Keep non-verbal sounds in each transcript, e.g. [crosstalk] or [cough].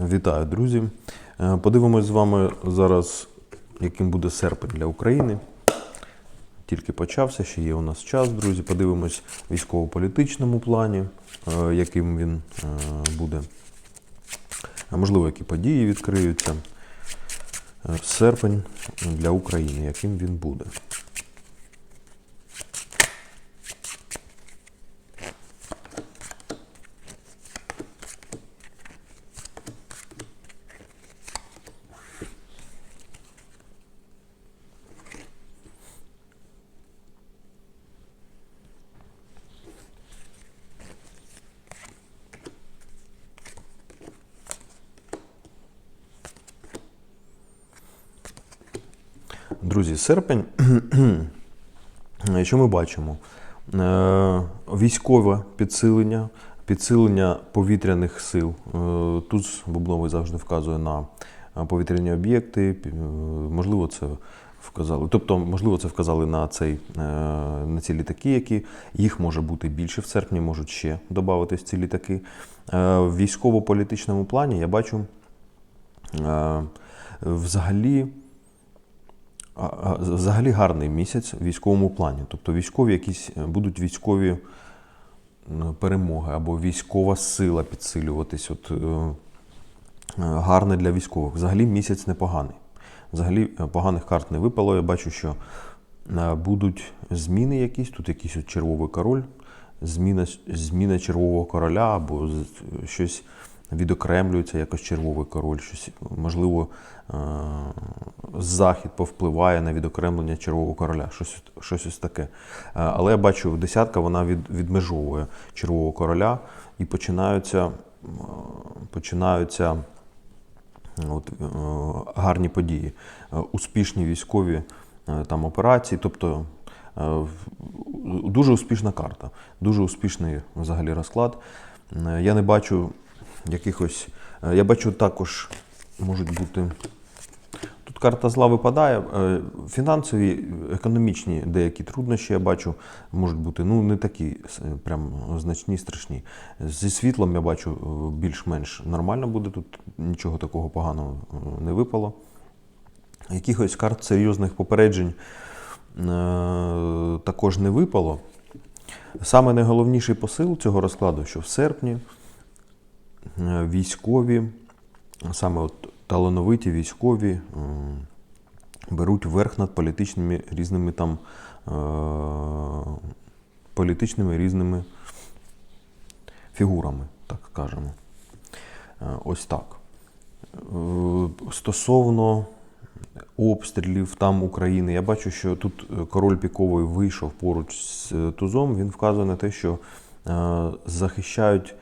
Вітаю, друзі. Е, Подивимось з вами зараз, яким буде серпень для України. Тільки почався, ще є у нас час, друзі. Подивимось в військово-політичному плані, е, яким він е, буде. Можливо, які події відкриються. Серпень для України, яким він буде. Друзі, серпень. [clears throat] Що ми бачимо? Е, Військове підсилення, підсилення повітряних сил. Е, Тут Бубновий завжди вказує на е, повітряні об'єкти. Можливо, це вказали. Тобто, можливо, це вказали на цей на ці літаки, які їх може бути більше в серпні, можуть ще додатись ці літаки. В військово-політичному плані я бачу взагалі. Взагалі гарний місяць в військовому плані. Тобто військові якісь е, будуть військові перемоги або військова сила підсилюватись. От, е, е, гарне для військових. Взагалі місяць непоганий. Взагалі поганих карт не випало. Я бачу, що будуть зміни якісь. Тут якийсь от червовий король, зміна, зміна червового короля або щось відокремлюється, якось червовий король, щось, можливо, е, захід повпливає на відокремлення червового короля, щось, щось ось таке. Е, Але я бачу, десятка вона від, відмежовує червового короля і починаються, починаються от, е, гарні події, успішні військові там операції. Тобто дуже успішна карта, дуже успішний взагалі розклад. Я не бачу якихось. е, Я бачу також можуть бути. Тут карта зла випадає. Е, Фінансові, економічні деякі труднощі я бачу, можуть бути ну не такі е, прям значні, страшні. Зі світлом я бачу більш-менш нормально буде. Тут нічого такого поганого не випало. Якихось карт серйозних попереджень також не випало. Саме найголовніший посил цього розкладу, що в серпні військові, саме от талановиті військові, е, беруть верх над політичними різними там е, політичними різними фігурами, так скажемо. Е, Ось так. Стосовно обстрілів там України, я бачу, що тут король піковий вийшов поруч з тузом. Він вказує на те, що захищають,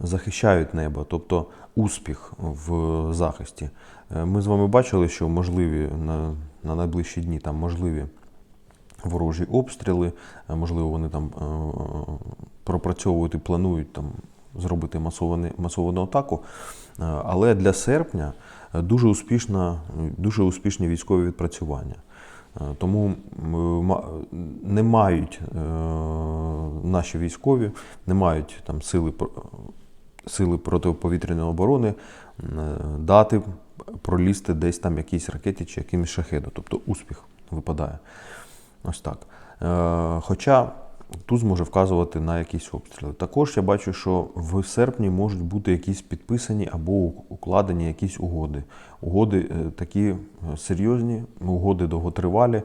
захищають небо, тобто успіх в захисті. Е, Ми з вами бачили, що можливі на, на найближчі дні там можливі ворожі обстріли, е, можливо, вони там е, пропрацьовують і планують там зробити масований, масовану атаку. Але для серпня дуже успішна, дуже успішні військові відпрацювання. Тому не мають наші військові, не мають там сили сили протиповітряної оборони е, дати пролізти десь там якійсь ракеті чи якимось шахеду. Тобто успіх випадає. Ось так. Е, Хоча туз може вказувати на якісь обстріли. Також я бачу, що в серпні можуть бути якісь підписані або укладені якісь угоди. Угоди е, такі серйозні, угоди довготривалі,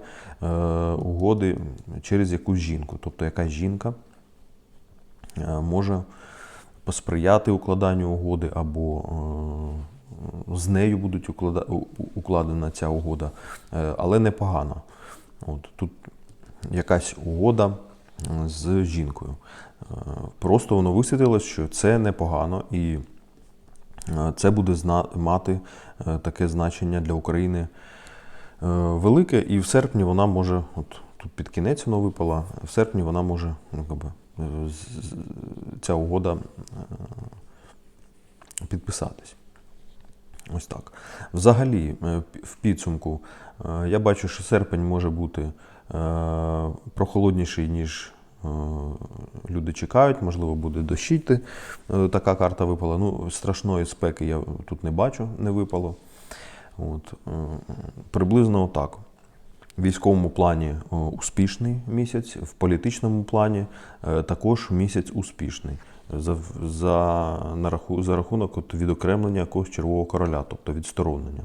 угоди через якусь жінку. Тобто якась жінка може посприяти укладанню угоди, або е, з нею будуть укладена ця угода, Е, але непогано. От, тут якась угода е, з жінкою. Просто воно висвітилось, що це непогано, і це буде мати таке значення для України велике, і в серпні вона може, от тут під кінець воно випала, в серпні вона може, ну, якби, ця угода е, підписатись. Ось так. Взагалі, е, в підсумку, е, я бачу, що серпень може бути е, прохолодніший, ніж е, люди чекають, можливо, буде дощити. Е, Така карта випала. Ну, страшної спеки я тут не бачу, не випало. От, е, приблизно так. В військовому плані успішний місяць, в політичному плані е, також місяць успішний за, за, на раху, за рахунок от відокремлення якогось червового короля, тобто відсторонення.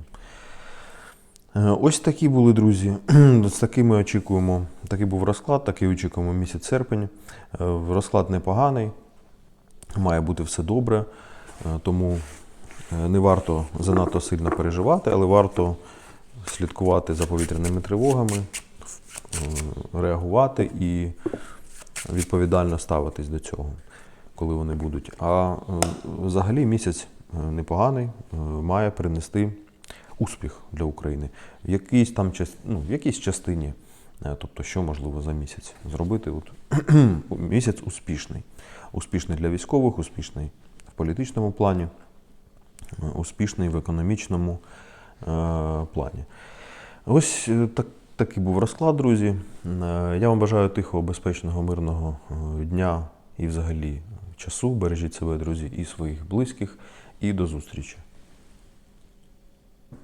Е, Ось такі були друзі. [clears throat] З такими очікуємо. Такий був розклад, такий очікуємо місяць серпень. Е, Розклад непоганий, має бути все добре, е, тому е, не варто занадто сильно переживати, але варто слідкувати за повітряними тривогами, реагувати і відповідально ставитись до цього, коли вони будуть. А е, взагалі місяць е, непоганий, е, має принести успіх для України. В якійсь там ну, в якійсь частині, тобто, що можливо за місяць зробити. От, [clears throat] місяць успішний. Успішний для військових, успішний в політичному плані, успішний в економічному плані. Ось е, так, такий був розклад, друзі. Е, Я вам бажаю тихого, безпечного, мирного е, дня і взагалі часу. Бережіть себе, друзі, і своїх близьких. І до зустрічі.